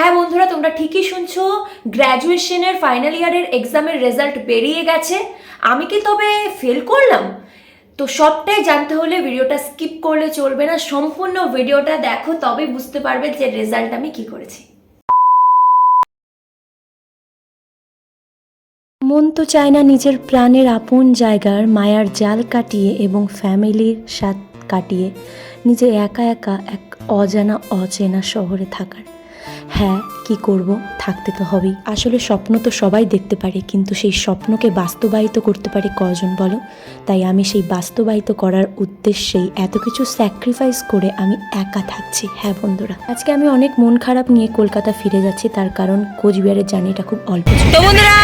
হ্যাঁ বন্ধুরা, তোমরা ঠিকই শুনছো। গ্র্যাজুয়েশনের ফাইনাল ইয়ারের এক্সামের রেজাল্ট বেরিয়ে গেছে। আমি কি তবে ফেল করলাম? তো সবটাই জানতে হলে ভিডিওটা স্কিপ করলে চলবে না। সম্পূর্ণ ভিডিওটা দেখো, তবে বুঝতে পারবে যে রেজাল্ট আমি কি করেছি। মন তো চায় না নিজের প্রাণের আপন জায়গার মায়ার জাল কাটিয়ে এবং ফ্যামিলির সাথ কাটিয়ে নিজে একা একা এক অজানা, অচেনা শহরে থাকার। হ্যাঁ কি করব? থাকতে তো হবেই। আসলে স্বপ্ন তো সবাই দেখতে পারে, কিন্তু সেই স্বপ্নকে বাস্তবায়িত করতে পারে কজন বলো? তাই আমি সেই বাস্তবায়িত করার উদ্দেশ্যেই এত কিছু স্যাক্রিফাইস করে আমি একা থাকছি হ্যাঁ বন্ধুরা। আজকে আমি অনেক মন খারাপ নিয়ে কলকাতা ফিরে যাচ্ছি, তার কারণ কোচবিহারের জার্নিটা খুব অল্প তো বন্ধুরা,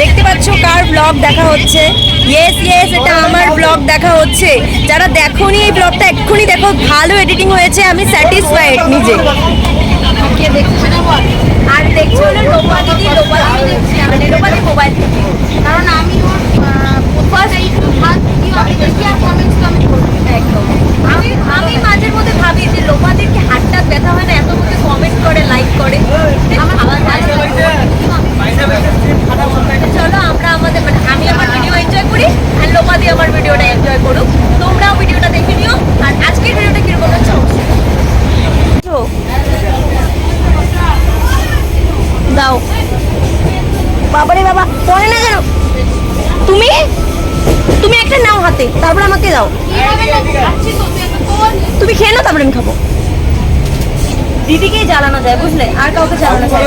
দেখতে পাচ্ছ কার ব্লগ দেখা হচ্ছে? ইয়েস ইয়েস এটা আমার ব্লগ দেখা হচ্ছে। যারা দেখোনি এই ব্লগটা এক্ষুনি দেখো, ভালো এডিটিং হয়েছে, আমি স্যাটিসফাইড নিজে। আর দেখছ হলো লোপা দিদি মানে লোপা দিদি মোবাইল থেকে। কারণ আমি একদম। আমি আমি মাঝের মধ্যে ভাবি যে লোপাদের কি হাতটা ব্যথা হয় না, এত মধ্যে কমেন্ট করে লাইক করে। চলো আমরা আমাদের মানে আমি আমার ভিডিও এনজয় করি আর লোপাদি আমার ভিডিওটা এনজয় করুক। তোমরাও ভিডিওটা দেখে নিও। আর আজকের ভিডিওটা কীরকম হচ্ছে অবশ্যই। দাও। বাবারে বাবা, পড়ে না কেন তুমি? তুমি একটা নাও হাতে, তারপর আমাকে দাও। তুমি খেয়ে নাও, তারপরে আমি খাব। দিদিকেই জ্বালানো যায়, বুঝলে? আর কাউকে জ্বালানো যায়।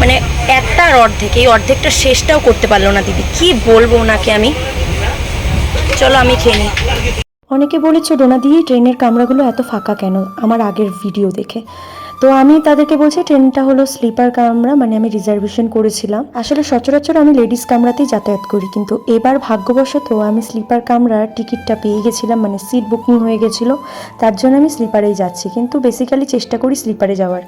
মানে একটার অর্ধেক, এই অর্ধেকটা শেষটাও করতে পারল না দিদি। কি বলব ওনাকে আমি? চলো, আমি খেয়ে নিই। অনেকে বলেছে, ডোনা দিয়ে ট্রেনের কামরাগুলো এত ফাঁকা কেন? আমার আগের ভিডিও দেখে। তো আমি তাদেরকে বলছি, ট্রেনটা হলো স্লিপার কামরা মানে আমি রিজার্ভেশন করেছিলাম। আসলে সচরাচর আমি লেডিস কামরাতেই যাতায়াত করি, কিন্তু এবার ভাগ্যবশত আমি স্লিপার কামরার টিকিটটা পেয়ে গেছিলাম মানে সিট বুকিং হয়ে গেছিল, তার জন্য আমি স্লিপারেই যাচ্ছি। কিন্তু বেসিক্যালি চেষ্টা করি স্লিপারে যাওয়ার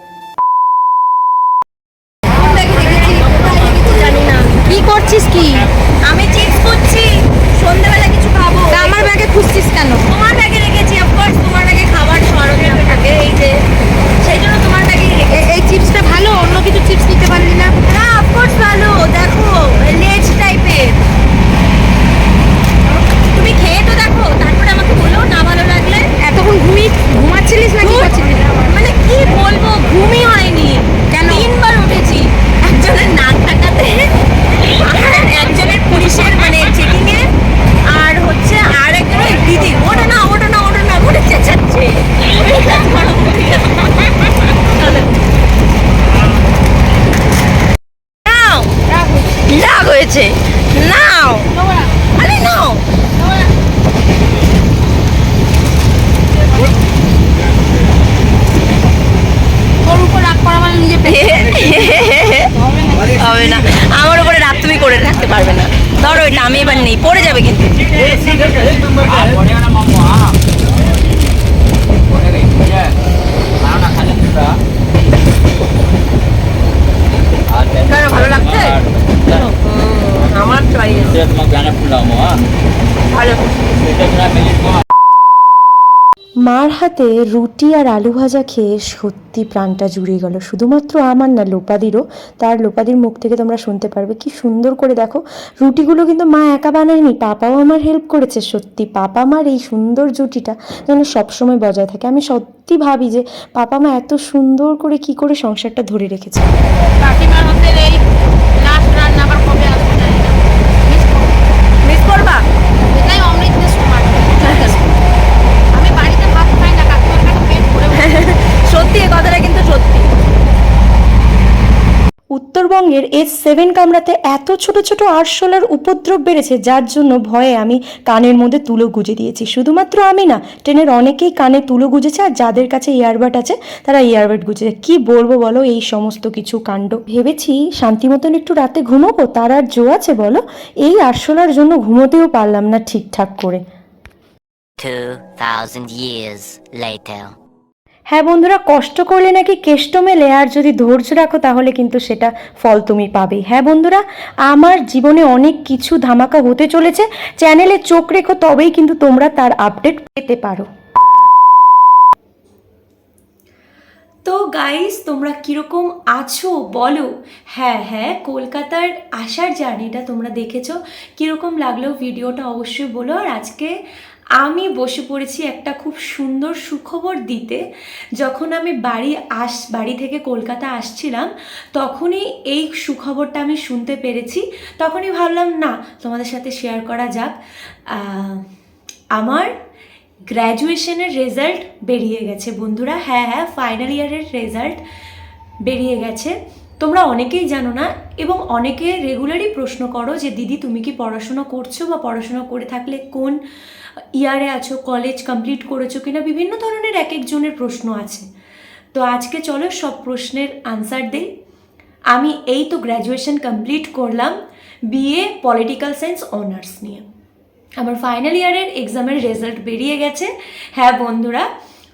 জানি না কি করছিস কি আমি চিপস করছি সন্ধ্যাবেলা কিছু খাব তা আমার ব্যাগে খুঁজছিস কেন তোমার ব্যাগে রেখেছি অফকোর্স তোমার ব্যাগে খাবার সরঞ্জাম থাকে এই যে সেই জন্য তোমার ব্যাগে রেখেছি এ- এই চিপসটা ভালো অন্য কিছু চিপস নিতে পারলি না না অফকোর্স ভালো দেখো লেজ টাইপের তুমি খেয়ে তো দেখো তারপরে আমাকে বলো না ভালো লাগলে এতক্ষণ ঘুমি ঘুমাচ্ছিলিস না কি করছিলিস মানে কি বলব ঘুমই হয়নি কেন? তিনবার উঠেছি একজনের নাক ডাকাতে আর একজনের পুলিশের মানে চেকিং এ আর হচ্ছে আর একজনের দিদি ওটা না ওটা না ওটা না করে চেঁচাচ্ছে নাও রাগ হয়েছে নাও আরে নাও তোর উপর রাগ করা মানে নিজে পেয়ে হবে না আমার উপরে রাত তুমি করে রাখতে পারবে না। ধরো এটা আমি এবার নেই পড়ে যাবে কিন্তু। কেন ভালো লাগছে? আমার চয়েস ভালো। মার হাতে রুটি আর আলু ভাজা খেয়ে সত্যি প্রাণটা জুড়ে গেল। শুধুমাত্র আমার না, লোপাদিরও। তার লোপাদির মুখ থেকে তোমরা শুনতে পারবে। কি সুন্দর করে দেখো, রুটিগুলো কিন্তু মা একা বানায়নি, পাপাও আমার হেল্প করেছে সত্যি। পাপা মার এই সুন্দর জুটিটা যেন সবসময় বজায় থাকে। আমি সত্যি ভাবি যে পাপা মা এত সুন্দর করে কি করে সংসারটা ধরে রেখেছে কাকিমার হাতের এই লাস্ট রান্না আবার কবে আসবে জানি না মিস করব মিস করবা এটাই অমৃতের সমান আমি বাড়িতে ভাত খাই না কাকিমার কাছে পেট ভরে ভরে সত্যি এই কথাটা কিন্তু সত্যি উত্তরবঙ্গের এস সেভেন কামরাতে এত ছোট ছোট আরশোলার উপদ্রব বেড়েছে যার জন্য ভয়ে আমি কানের মধ্যে তুলো গুজে দিয়েছি। শুধুমাত্র আমি না ট্রেনের অনেকেই কানে তুলো গুজেছে আর যাদের কাছে ইয়ারবাড আছে তারা ইয়ারবাড গুজেছে। কি বলব বলো এই সমস্ত কিছু কাণ্ড? ভেবেছি শান্তি মতন একটু রাতে ঘুমোবো তার আর জো আছে বলো এই আরশোলার জন্য ঘুমোতেও পারলাম না ঠিকঠাক করে। 2,000 years later. হ্যাঁ বন্ধুরা, কষ্ট করলে নাকি কেষ্ট মেলে, আর যদি ধৈর্য রাখো তাহলে কিন্তু সেটা ফল তুমি পাবে। হ্যাঁ বন্ধুরা, আমার জীবনে অনেক কিছু ধামাকা হতে চলেছে, চ্যানেলে চোখ রেখো, তবেই কিন্তু তোমরা তার আপডেট পেতে পারো। তো গাইস তোমরা কীরকম আছো বলো? হ্যাঁ হ্যাঁ কলকাতার আসার জার্নিটা তোমরা দেখেছ। কীরকম লাগল ভিডিওটা অবশ্যই বলো। আর আজকে আমি বসে পড়েছি একটা খুব সুন্দর সুখবর দিতে। যখন আমি বাড়ি আস, বাড়ি থেকে কলকাতা আসছিলাম, তখনই এই সুখবরটা আমি শুনতে পেরেছি। তখনই ভাবলাম, না, তোমাদের সাথে শেয়ার করা যাক। আমার গ্র্যাজুয়েশনের রেজাল্ট বেরিয়ে গেছে বন্ধুরা। হ্যাঁ হ্যাঁ ফাইনাল ইয়ারের রেজাল্ট বেরিয়ে গেছে। তোমরা অনেকেই জানো না এবং অনেকে রেগুলারই প্রশ্ন করো যে, দিদি, তুমি কি পড়াশোনা করছ বা পড়াশোনা করে থাকলে কোন ইয়ারে আছো কলেজ কমপ্লিট করেছ কিনা, বিভিন্ন ধরনের এক একজনের প্রশ্ন আছে। তো আজকে চলো সব প্রশ্নের আনসার দেই। আমি এই তো গ্র্যাজুয়েশন কমপ্লিট করলাম বিএ পলিটিক্যাল সায়েন্স অনার্স নিয়ে। আমার ফাইনাল ইয়ারের এক্সামের রেজাল্ট বেরিয়ে গেছে। হ্যাঁ বন্ধুরা,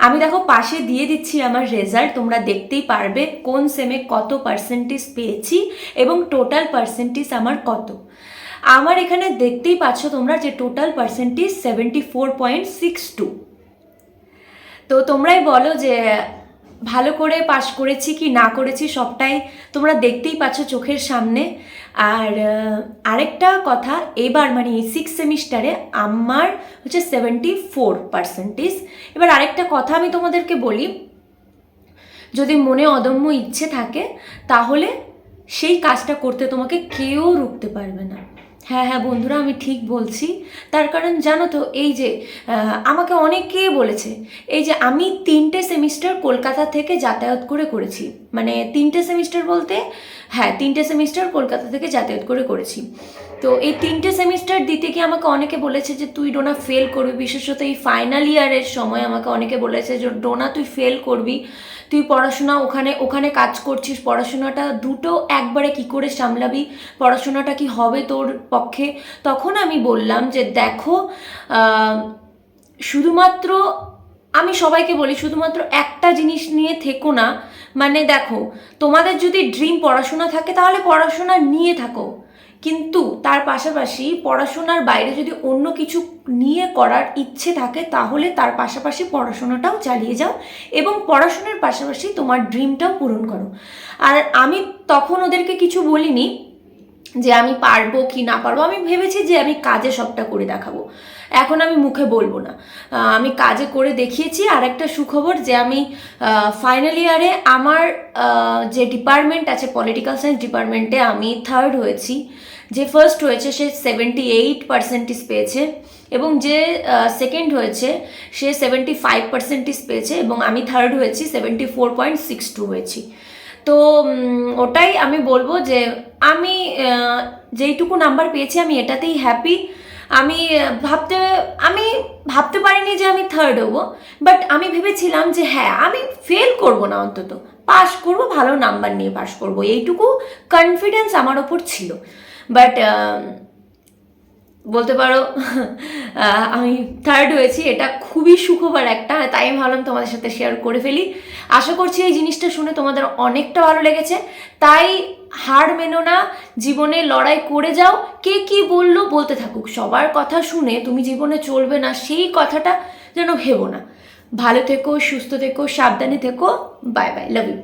আমি দেখো পাশে দিয়ে দিচ্ছি আমার রেজাল্ট তোমরা দেখতেই পারবে কোন সেমে কত পার্সেন্টেজ পেয়েছি এবং টোটাল পার্সেন্টেজ আমার কত। আমার এখানে দেখতেই পাচ্ছ তোমরা যে total percentage seventy four point six two তো তোমরাই বলো যে ভালো করে পাশ করেছি কি না করেছি সবটাই তোমরা দেখতেই পাচ্ছ চোখের সামনে। আর আরেকটা কথা, এবার মানে এই সিক্স সেমিস্টারে আমার হচ্ছে সেভেন্টি ফোর পার্সেন্টেজ এবার আরেকটা কথা আমি তোমাদেরকে বলি, যদি মনে অদম্য ইচ্ছে থাকে, তাহলে সেই কাজটা করতে তোমাকে কেউ রুখতে পারবে না। হ্যাঁ হ্যাঁ বন্ধুরা, আমি ঠিক বলছি। তার কারণ জানো তো, এই যে আমাকে অনেকে বলেছে, এই যে আমি তিনটে সেমিস্টার কলকাতা থেকে যাতায়াত করে করেছি। মানে তিনটে সেমিস্টার বলতে হ্যাঁ তিনটে সেমিস্টার কলকাতা থেকে যাতায়াত করে করেছি। তো এই তিনটে সেমিস্টার দিতে গিয়ে আমাকে অনেকে বলেছে যে, তুই ডোনা ফেল করবি। বিশেষত এই ফাইনাল ইয়ারের সময় আমাকে অনেকে বলেছে যে, ডোনা, তুই ফেল করবি। তুই পড়াশোনা ওখানে ওখানে কাজ করছিস। পড়াশোনাটা দুটো একবারে কি করে সামলাবি? পড়াশোনাটা কি হবে তোর পক্ষে? তখন আমি বললাম যে, দেখো শুধুমাত্র, আমি সবাইকে বলি, শুধুমাত্র একটা জিনিস নিয়ে থেকো না। মানে দেখো, তোমাদের যদি ড্রিম পড়াশোনা থাকে, তাহলে পড়াশোনা নিয়ে থাকো। কিন্তু তার পাশাপাশি পড়াশোনার বাইরে যদি অন্য কিছু নিয়ে করার ইচ্ছে থাকে, তাহলে তার পাশাপাশি পড়াশোনাটাও চালিয়ে যাও এবং পড়াশোনার পাশাপাশি তোমার ড্রিমটাও পূরণ করো। আর আমি তখন ওদেরকে কিছু বলিনি যে আমি পারব কি না পারব। আমি ভেবেছি যে আমি কাজে সবটা করে দেখাবো। এখন আমি মুখে বলব না। আমি কাজে করে দেখিয়েছি আর একটা সুখবর যে আমি ফাইনাল ইয়ারে আমার যে ডিপার্টমেন্ট আছে পলিটিক্যাল সায়েন্স ডিপার্টমেন্টে আমি থার্ড হয়েছি। যে ফার্স্ট হয়েছে সে সেভেন্টি এইট পার্সেন্টেজ পেয়েছে এবং যে সেকেন্ড হয়েছে সে সেভেন্টি ফাইভ পার্সেন্টেজ পেয়েছে এবং আমি থার্ড হয়েছি seventy four point six two হয়েছি। তো ওটাই আমি বলব যে আমি যেইটুকু নাম্বার পেয়েছি আমি এটাতেই হ্যাপি আমি ভাবতে আমি ভাবতে পারিনি যে আমি থার্ড হব বাট আমি ভেবেছিলাম যে হ্যাঁ আমি ফেল করব না অন্তত। পাস করব, ভালো নাম্বার নিয়ে পাস করব। এইটুকু কনফিডেন্স আমার ওপর ছিল। বাট বলতে পারো আমি থার্ড হয়েছি, এটা খুবই সুখবর একটা, তাই আমি ভাবলাম তোমাদের সাথে শেয়ার করে ফেলি। আশা করছি এই জিনিসটা শুনে তোমাদের অনেকটা ভালো লেগেছে। তাই হার মেনো না, জীবনে লড়াই করে যাও, কে কি বলল বলতে থাকুক। সবার কথা শুনে তুমি জীবনে চলবে না, সেই কথাটা যেন ভেবো না। ভালো থেকো, সুস্থ থেকো, সাবধানে থেকো বাই বাই লাভ ইউ